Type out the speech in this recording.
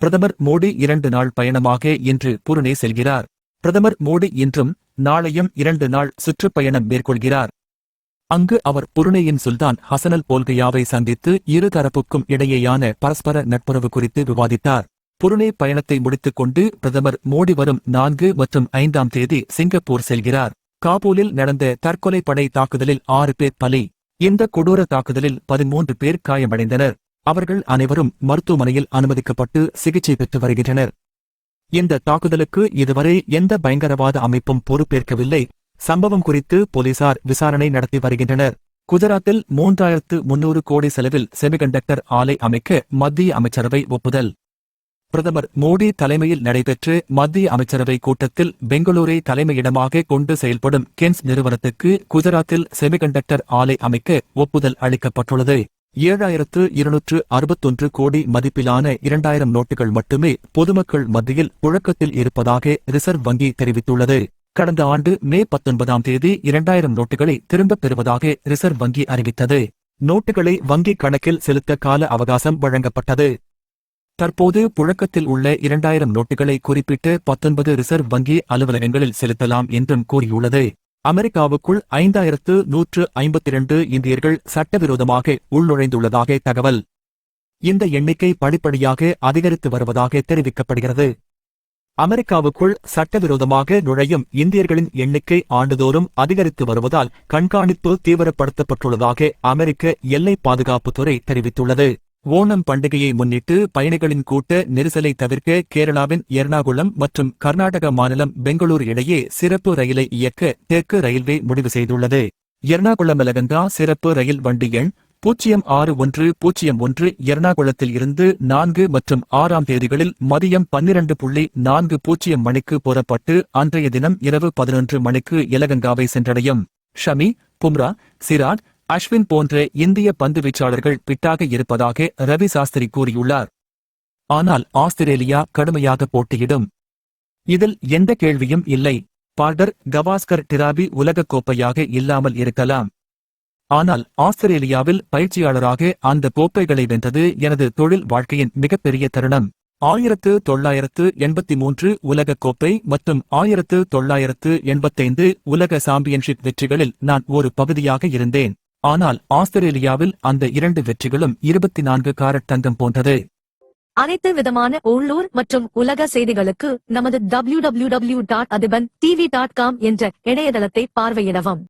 பிரதமர் மோடி இரண்டு நாள் பயணமாக இன்று புருனே செல்கிறார். பிரதமர் மோடி இன்றும் நாளையும் இரண்டு நாள் சுற்றுப்பயணம் மேற்கொள்கிறார். அங்கு அவர் புருனேயின் சுல்தான் ஹசனல் போல்கையாவை சந்தித்து இரு தரப்புக்கும் இடையேயான பரஸ்பர நட்புறவு குறித்து விவாதித்தார். புருனே பயணத்தை முடித்துக் கொண்டு பிரதமர் மோடி வரும் நான்கு மற்றும் ஐந்தாம் தேதி சிங்கப்பூர் செல்கிறார். காபூலில் நடந்த தற்கொலை படை தாக்குதலில் ஆறு பேர் பலி இந்த கொடூர தாக்குதலில் பதிமூன்று பேர் காயமடைந்தனர். அவர்கள் அனைவரும் மருத்துவமனையில் அனுமதிக்கப்பட்டு சிகிச்சை பெற்று வருகின்றனர். இந்த தாக்குதலுக்கு இதுவரை எந்த பயங்கரவாத அமைப்பும் பொறுப்பேற்கவில்லை. சம்பவம் குறித்து போலீசார் விசாரணை நடத்தி வருகின்றனர். குஜராத்தில் மூன்றாயிரத்து முன்னூறு கோடி செலவில் செமிகண்டக்டர் ஆலை அமைக்க மத்திய அமைச்சரவை ஒப்புதல். பிரதமர் மோடி தலைமையில் நடைபெற்ற மத்திய அமைச்சரவை கூட்டத்தில் பெங்களூரை தலைமையிடமாக கொண்டு செயல்படும் கென்ஸ் நிறுவனத்துக்கு குஜராத்தில் செமிகண்டக்டர் ஆலை அமைக்க ஒப்புதல் அளிக்கப்பட்டுள்ளது. ஏழாயிரத்து இருநூற்று அறுபத்தொன்று கோடி மதிப்பிலான இரண்டாயிரம் நோட்டுகள் மட்டுமே பொதுமக்கள் மத்தியில் புழக்கத்தில் இருப்பதாக ரிசர்வ் வங்கி தெரிவித்துள்ளது. கடந்த ஆண்டு மே பத்தொன்பதாம் தேதி இரண்டாயிரம் நோட்டுகளை திரும்பப் பெறுவதாக ரிசர்வ் வங்கி அறிவித்தது. நோட்டுகளை வங்கிக் கணக்கில் செலுத்த கால அவகாசம் வழங்கப்பட்டது. தற்போது புழக்கத்தில் உள்ள இரண்டாயிரம் நோட்டுகளை குறிப்பிட்டு பத்தொன்பது ரிசர்வ் வங்கி அலுவலகங்களில் செலுத்தலாம் என்றும் கூறியுள்ளது. அமெரிக்காவுக்குள் ஐந்தாயிரத்து நூற்று ஐம்பத்தி இரண்டு இந்தியர்கள் சட்டவிரோதமாக உள்நுழைந்துள்ளதாக தகவல். இந்த எண்ணிக்கை படிப்படியாக அதிகரித்து வருவதாக தெரிவிக்கப்படுகிறது. அமெரிக்காவுக்குள் சட்டவிரோதமாக நுழையும் இந்தியர்களின் எண்ணிக்கை ஆண்டுதோறும் அதிகரித்து வருவதால் கண்காணிப்பு தீவிரப்படுத்தப்பட்டுள்ளதாக அமெரிக்க எல்லை பாதுகாப்புத்துறை தெரிவித்துள்ளது. ஓணம் பண்டிகையை முன்னிட்டு பயணிகளின் கூட்ட நெரிசலை தவிர்க்க கேரளாவின் எர்ணாகுளம் மற்றும் கர்நாடக மாநிலம் பெங்களூரு இடையே சிறப்பு ரயிலை இயக்க தெற்கு ரயில்வே முடிவு செய்துள்ளது. எர்ணாகுளம் அலகந்தா சிறப்பு ரயில் வண்டி எண் பூஜ்ஜியம் ஆறு ஒன்று பூஜ்ஜியம் ஒன்று எர்ணாகுளத்தில் இருந்து நான்கு மற்றும் ஆறாம் தேதிகளில் மதியம் பன்னிரண்டு புள்ளி நான்கு பூஜ்ஜியம் மணிக்கு புறப்பட்டு அன்றைய தினம் இரவு பதினொன்று மணிக்கு எலகங்காவை சென்றடையும். ஷமி பும்ரா சிராட் அஸ்வின் போன்ற இந்திய பந்து வீச்சாளர்கள் பிட்டாக இருப்பதாக ரவி சாஸ்திரி கூறியுள்ளார். ஆனால் ஆஸ்திரேலியா கடுமையாக போட்டியிடும். இதில் எந்த கேள்வியும் இல்லை. பார்டர் கவாஸ்கர் டிராபி உலகக் கோப்பையாக இல்லாமல் இருக்கலாம். ஆனால் ஆஸ்திரேலியாவில் பயிற்சியாளராக அந்த கோப்பைகளை வென்றது எனது தொழில் வாழ்க்கையின் மிகப்பெரிய தருணம். ஆயிரத்து தொள்ளாயிரத்து எண்பத்தி மூன்று உலகக் கோப்பை மற்றும் ஆயிரத்து தொள்ளாயிரத்து எண்பத்தைந்து உலக சாம்பியன்ஷிப் வெற்றிகளில் நான் ஒரு பகுதியாக இருந்தேன். ஆனால் ஆஸ்திரேலியாவில் அந்த இரண்டு வெற்றிகளும் இருபத்தி நான்கு காரட் தங்கம் போன்றது. அனைத்து விதமான உள்ளூர் மற்றும் உலக செய்திகளுக்கு நமது W dot TV dot com என்ற இணையதளத்தை பார்வையிடவும்.